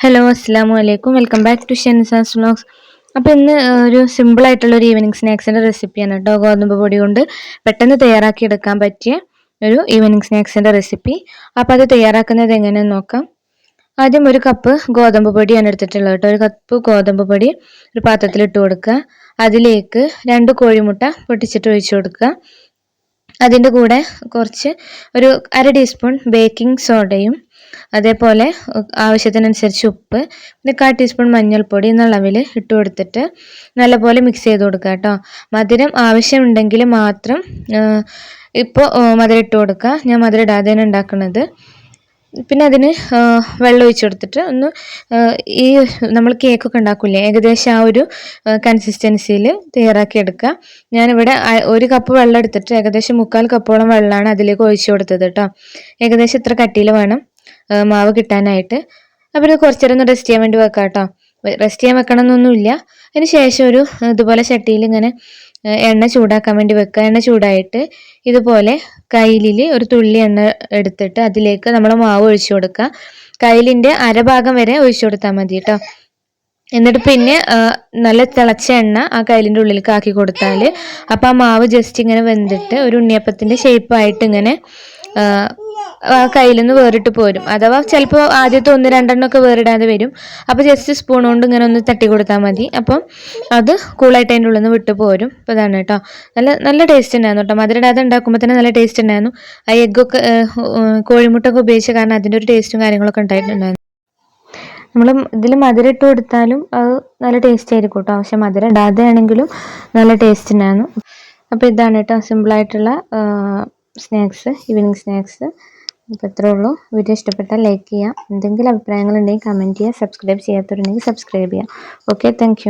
Hello അസ്സാം വലൈക്കും welcome back to Shenzas vlogs അപ്പോൾ ഇന്ന് ഒരു സിമ്പിൾ ആയിട്ടുള്ള ഒരു ഈവനിങ് സ്നാക്സിന്റെ റെസിപ്പിയാണ് കേട്ടോ ഗോതമ്പ് പൊടി കൊണ്ട് പെട്ടെന്ന് തയ്യാറാക്കി എടുക്കാൻ പറ്റിയ ഒരു ഈവനിങ് സ്നാക്സിന്റെ റെസിപ്പി അപ്പോൾ അത് തയ്യാറാക്കുന്നത് എങ്ങനെയെന്ന് നോക്കാം. ആദ്യം ഒരു കപ്പ് ഗോതമ്പ് പൊടിയാണ് എടുത്തിട്ടുള്ളത് കേട്ടോ ഒരു കപ്പ് ഗോതമ്പ് പൊടി ഒരു പാത്രത്തിൽ ഇട്ട് കൊടുക്കുക. അതിലേക്ക് രണ്ട് കോഴിമുട്ട പൊട്ടിച്ചിട്ട് ഒഴിച്ചു കൊടുക്കുക. അതിന്റെ കൂടെ കുറച്ച് ഒരു അര ടീസ്പൂൺ ബേക്കിംഗ് സോഡയും അതേപോലെ ആവശ്യത്തിനനുസരിച്ച് ഉപ്പ് പിന്നെ കാ ടീസ്പൂൺ മഞ്ഞൾപ്പൊടി എന്നുള്ളവിൽ ഇട്ട് കൊടുത്തിട്ട് നല്ലപോലെ മിക്സ് ചെയ്ത് കൊടുക്കുക കേട്ടോ. മധുരം ആവശ്യമുണ്ടെങ്കിൽ മാത്രം ഇപ്പോൾ മധുരം ഇട്ട് കൊടുക്കുക. ഞാൻ മധുരം ഇടാതെയാണ് ഉണ്ടാക്കുന്നത്. പിന്നെ അതിന് വെള്ളം ഒഴിച്ചു കൊടുത്തിട്ട് ഒന്ന് ഈ നമ്മൾ കേക്കൊക്കെ ഉണ്ടാക്കില്ലേ ഏകദേശം ആ ഒരു കൺസിസ്റ്റൻസിയിൽ തയ്യാറാക്കി എടുക്കുക. ഞാനിവിടെ ഒരു കപ്പ് വെള്ളം എടുത്തിട്ട് ഏകദേശം മുക്കാൽ കപ്പോളം വെള്ളമാണ് അതിലേക്ക് ഒഴിച്ചു കൊടുത്തത് കേട്ടോ. ഏകദേശം ഇത്ര കട്ടിയിൽ വേണം. മാവ് കിട്ടാനായിട്ട്. അപ്പോൾ കുറച്ചു നേരം ഒന്ന് റെസ്റ്റ് ചെയ്യാൻ വേണ്ടി വെക്കാം കേട്ടോ റെസ്റ്റ് ചെയ്യാൻ വെക്കണം എന്നൊന്നുമില്ല അതിന് ശേഷം ഒരു ഇതുപോലെ ചട്ടിയിൽ ഇങ്ങനെ എണ്ണ ചൂടാക്കാൻ വേണ്ടി വെക്കുക എണ്ണ ചൂടായിട്ട് ഇതുപോലെ കയ്യിലിൽ ഒരു തുള്ളി എണ്ണ എടുത്തിട്ട് അതിലേക്ക് നമ്മൾ മാവ് ഒഴിച്ചു കൊടുക്കുക കയ്യിലിന്റെ അരഭാഗം വരെ ഒഴിച്ചു കൊടുത്താൽ മതി കേട്ടോ എന്നിട്ട് പിന്നെ നല്ല തിളച്ച എണ്ണ ആ കയ്യിലിന്റെ ഉള്ളിലേക്ക് ആക്കി കൊടുത്താൽ അപ്പോൾ ആ മാവ് ജസ്റ്റ് ഇങ്ങനെ വെന്തിട്ട് ഒരു ഉണ്ണിയപ്പത്തിന്റെ ഷേപ്പായിട്ട് ഇങ്ങനെ കയ്യിൽ നിന്ന് വേറിട്ട് പോരും. അഥവാ ചിലപ്പോൾ ആദ്യത്തെ ഒന്ന് രണ്ടെണ്ണമൊക്കെ വേറിടാതെ വരും. അപ്പോൾ ജസ്റ്റ് സ്പൂൺ കൊണ്ട് ഇങ്ങനെ ഒന്ന് തട്ടി കൊടുത്താൽ മതി. അപ്പം അത് കൂളായിട്ട് അതിന്റെ ഉള്ളിൽ നിന്ന് വിട്ട് പോരും. അപ്പോൾ ഇതാണ് കേട്ടോ. നല്ല നല്ല ടേസ്റ്റ് ഉണ്ടായിരുന്നു കേട്ടോ. മധുരടാതെ ഉണ്ടാക്കുമ്പോൾ തന്നെ നല്ല ടേസ്റ്റ് ഉണ്ടായിരുന്നു. ആ എഗ്ഗൊക്കെ കോഴിമുട്ടൊക്കെ ഉപയോഗിച്ച കാരണം അതിന്റെ ഒരു ടേസ്റ്റും കാര്യങ്ങളൊക്കെ ഉണ്ടായിട്ടുണ്ടായിരുന്നു. നമ്മൾ ഇതിൽ മധുരം ഇട്ട് കൊടുത്താലും അത് നല്ല ടേസ്റ്റ് ആയിരിക്കും കേട്ടോ. പക്ഷെ മധുരം ഇടാതെ ആണെങ്കിലും നല്ല ടേസ്റ്റ് ഉണ്ടായിരുന്നു. അപ്പോൾ ഇതാണ് കേട്ടോ. സിമ്പിളായിട്ടുള്ള സ്നാക്സ് ഈവനിങ് സ്നാക്സ് അപ്പോൾ ഇത്രേ ഉള്ളൂ വീഡിയോ ഇഷ്ടപ്പെട്ടാൽ ലൈക്ക് ചെയ്യാം. എന്തെങ്കിലും അഭിപ്രായങ്ങളുണ്ടെങ്കിൽ കമന്റ് ചെയ്യുക സബ്സ്ക്രൈബ് ചെയ്യാത്തവരുണ്ടെങ്കിൽ സബ്സ്ക്രൈബ് ചെയ്യാം. Okay thank